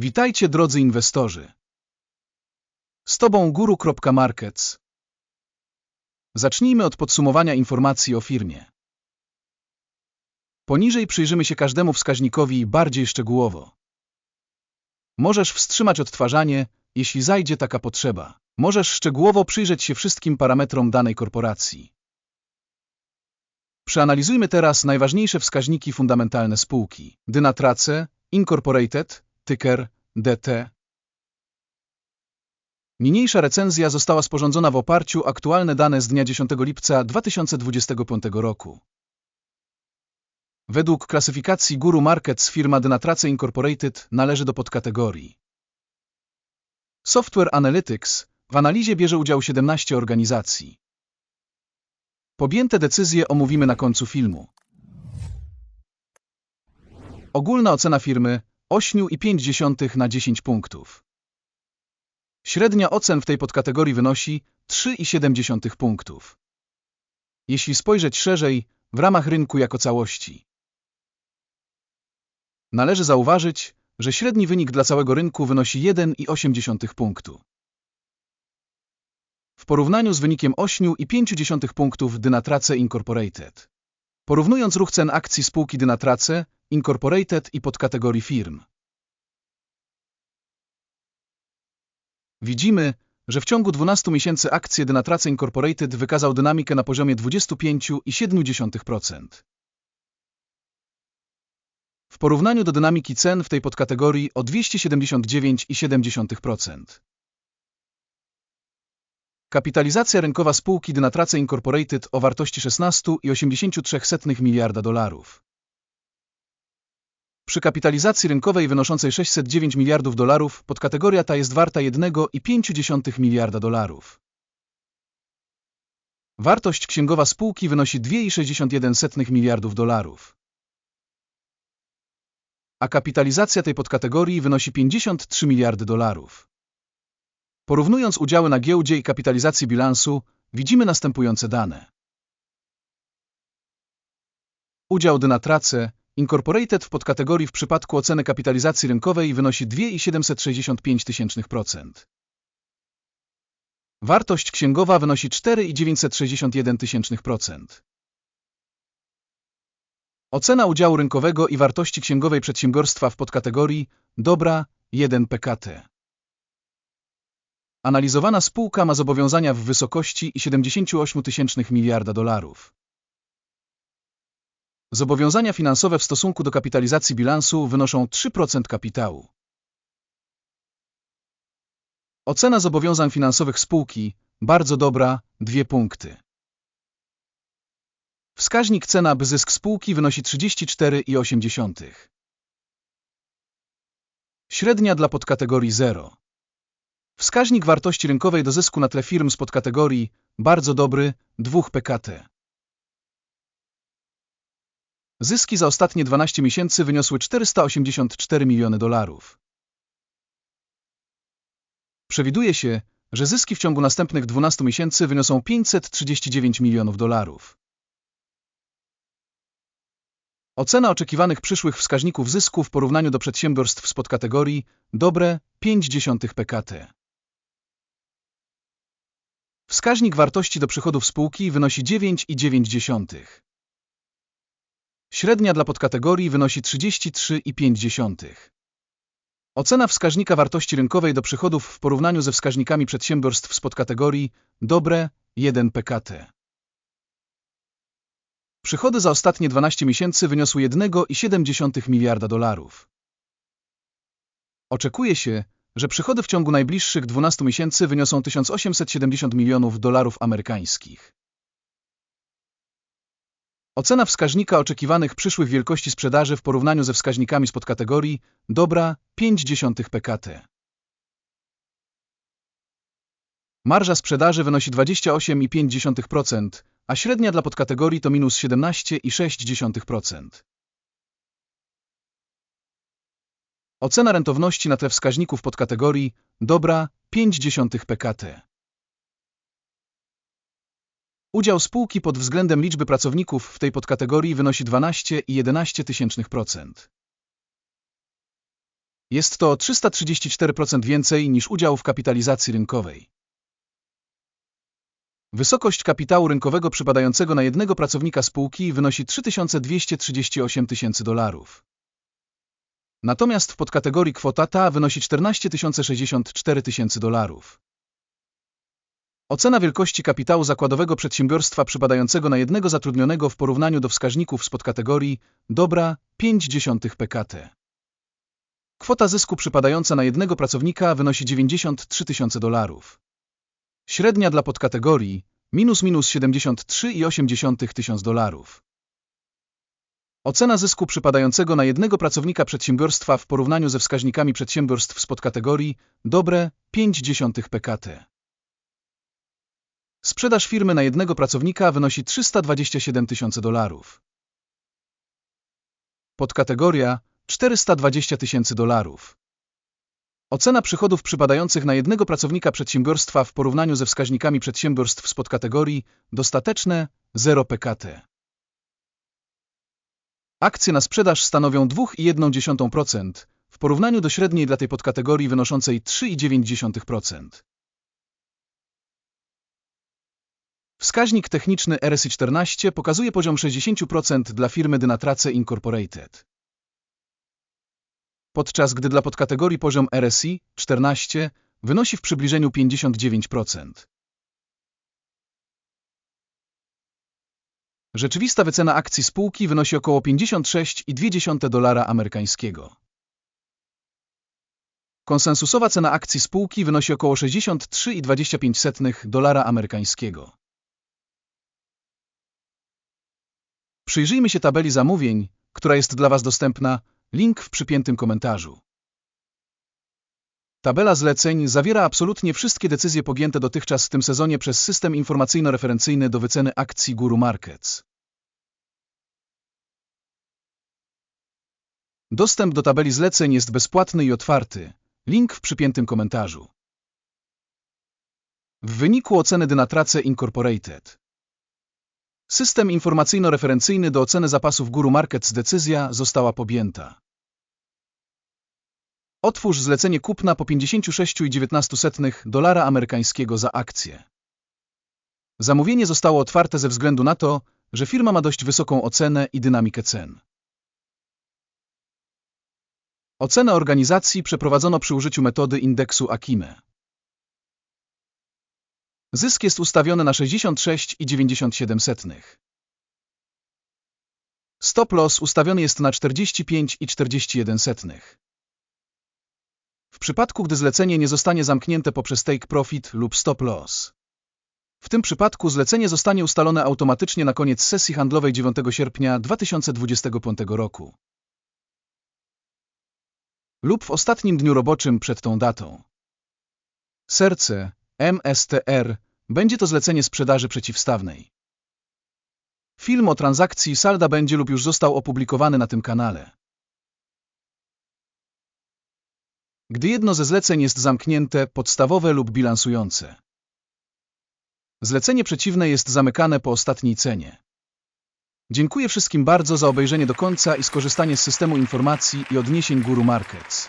Witajcie drodzy inwestorzy. Z Tobą guru.markets. Zacznijmy od podsumowania informacji o firmie. Poniżej przyjrzymy się każdemu wskaźnikowi bardziej szczegółowo. Możesz wstrzymać odtwarzanie, jeśli zajdzie taka potrzeba. Możesz szczegółowo przyjrzeć się wszystkim parametrom danej korporacji. Przeanalizujmy teraz najważniejsze wskaźniki fundamentalne spółki. Dynatrace, Incorporated, ticker DT. Niniejsza recenzja została sporządzona w oparciu o aktualne dane z dnia 10 lipca 2025 roku. Według klasyfikacji Guru Markets firma Dynatrace Incorporated należy do podkategorii Software Analytics. W analizie bierze udział 17 organizacji. Podjęte decyzje omówimy na końcu filmu. Ogólna ocena firmy 8,5 na 10 punktów. Średnia ocen w tej podkategorii wynosi 3,7 punktów. Jeśli spojrzeć szerzej, w ramach rynku jako całości. Należy zauważyć, że średni wynik dla całego rynku wynosi 1,8 punktu. W porównaniu z wynikiem 8,5 punktów Dynatrace Incorporated. Porównując ruch cen akcji spółki Dynatrace Incorporated i podkategorii firm. Widzimy, że w ciągu 12 miesięcy akcje Dynatrace Incorporated wykazał dynamikę na poziomie 25,7%. W porównaniu do dynamiki cen w tej podkategorii o 279,7%. Kapitalizacja rynkowa spółki Dynatrace Incorporated o wartości 16,83 miliarda dolarów. Przy kapitalizacji rynkowej wynoszącej 609 miliardów dolarów podkategoria ta jest warta 1,5 miliarda dolarów. Wartość księgowa spółki wynosi 2,61 miliardów dolarów. A kapitalizacja tej podkategorii wynosi 53 miliardy dolarów. Porównując udziały na giełdzie i kapitalizację bilansu, widzimy następujące dane. Udział Dynatrace Incorporated w podkategorii w przypadku oceny kapitalizacji rynkowej wynosi 2,765%. Wartość księgowa wynosi 4,961%. Ocena udziału rynkowego i wartości księgowej przedsiębiorstwa w podkategorii Dobra 1 PKT. Analizowana spółka ma zobowiązania w wysokości 78 tysięcznych miliarda dolarów. Zobowiązania finansowe w stosunku do kapitalizacji bilansu wynoszą 3% kapitału. Ocena zobowiązań finansowych spółki bardzo dobra 2 punkty. Wskaźnik cena by zysk spółki wynosi 34,8. Średnia dla podkategorii 0. Wskaźnik wartości rynkowej do zysku na tle firm z podkategorii bardzo dobry 2 PKT. Zyski za ostatnie 12 miesięcy wyniosły 484 miliony dolarów. Przewiduje się, że zyski w ciągu następnych 12 miesięcy wyniosą 539 milionów dolarów. Ocena oczekiwanych przyszłych wskaźników zysku w porównaniu do przedsiębiorstw z podkategorii dobre 0,5 PKT. Wskaźnik wartości do przychodów spółki wynosi 9,9. Średnia dla podkategorii wynosi 33,5. Ocena wskaźnika wartości rynkowej do przychodów w porównaniu ze wskaźnikami przedsiębiorstw z podkategorii dobre 1 PKT. Przychody za ostatnie 12 miesięcy wyniosły 1,7 miliarda dolarów. Oczekuje się, że przychody w ciągu najbliższych 12 miesięcy wyniosą 1870 milionów dolarów amerykańskich. Ocena wskaźnika oczekiwanych przyszłych wielkości sprzedaży w porównaniu ze wskaźnikami z podkategorii dobra 0,5 PKT. Marża sprzedaży wynosi 28,5%, a średnia dla podkategorii to minus 17,6%. Ocena rentowności na tle wskaźników podkategorii dobra 0,5 PKT. Udział spółki pod względem liczby pracowników w tej podkategorii wynosi 12,11%. Jest to o 334% więcej niż udział w kapitalizacji rynkowej. Wysokość kapitału rynkowego przypadającego na jednego pracownika spółki wynosi 3238 tysięcy dolarów. Natomiast w podkategorii kwota ta wynosi 14 064 tysięcy dolarów. Ocena wielkości kapitału zakładowego przedsiębiorstwa przypadającego na jednego zatrudnionego w porównaniu do wskaźników z podkategorii dobra 0,5 PKT. Kwota zysku przypadająca na jednego pracownika wynosi 93 tysiące dolarów. Średnia dla podkategorii minus minus 73,8 tysiąc dolarów. Ocena zysku przypadającego na jednego pracownika przedsiębiorstwa w porównaniu ze wskaźnikami przedsiębiorstw z podkategorii dobre 0,5 PKT. Sprzedaż firmy na jednego pracownika wynosi 327 tysięcy dolarów. Podkategoria 420 tysięcy dolarów. Ocena przychodów przypadających na jednego pracownika przedsiębiorstwa w porównaniu ze wskaźnikami przedsiębiorstw z podkategorii dostateczne 0 PKT. Akcje na sprzedaż stanowią 2,1% w porównaniu do średniej dla tej podkategorii wynoszącej 3,9%. Wskaźnik techniczny RSI 14 pokazuje poziom 60% dla firmy Dynatrace Incorporated. Podczas gdy dla podkategorii poziom RSI 14 wynosi w przybliżeniu 59%. Rzeczywista wycena akcji spółki wynosi około 56,2 dolara amerykańskiego. Konsensusowa cena akcji spółki wynosi około 63,25 dolara amerykańskiego. Przyjrzyjmy się tabeli zamówień, która jest dla Was dostępna, link w przypiętym komentarzu. Tabela zleceń zawiera absolutnie wszystkie decyzje podjęte dotychczas w tym sezonie przez system informacyjno-referencyjny do wyceny akcji Guru Markets. Dostęp do tabeli zleceń jest bezpłatny i otwarty. Link w przypiętym komentarzu. W wyniku oceny Dynatrace Incorporated. System informacyjno-referencyjny do oceny zapasów Guru Markets decyzja została podjęta. Otwórz zlecenie kupna po 56,19 dolara amerykańskiego za akcję. Zamówienie zostało otwarte ze względu na to, że firma ma dość wysoką ocenę i dynamikę cen. Ocenę organizacji przeprowadzono przy użyciu metody indeksu Akime. Zysk jest ustawiony na 66,97. Stop loss ustawiony jest na 45,41. W przypadku, gdy zlecenie nie zostanie zamknięte poprzez take profit lub stop loss. W tym przypadku zlecenie zostanie ustalone automatycznie na koniec sesji handlowej 9 sierpnia 2025 roku lub w ostatnim dniu roboczym przed tą datą. Serce MSTR będzie to zlecenie sprzedaży przeciwstawnej. Film o transakcji salda będzie lub już został opublikowany na tym kanale. Gdy jedno ze zleceń jest zamknięte, podstawowe lub bilansujące. Zlecenie przeciwne jest zamykane po ostatniej cenie. Dziękuję wszystkim bardzo za obejrzenie do końca i skorzystanie z systemu informacji i odniesień Guru Markets.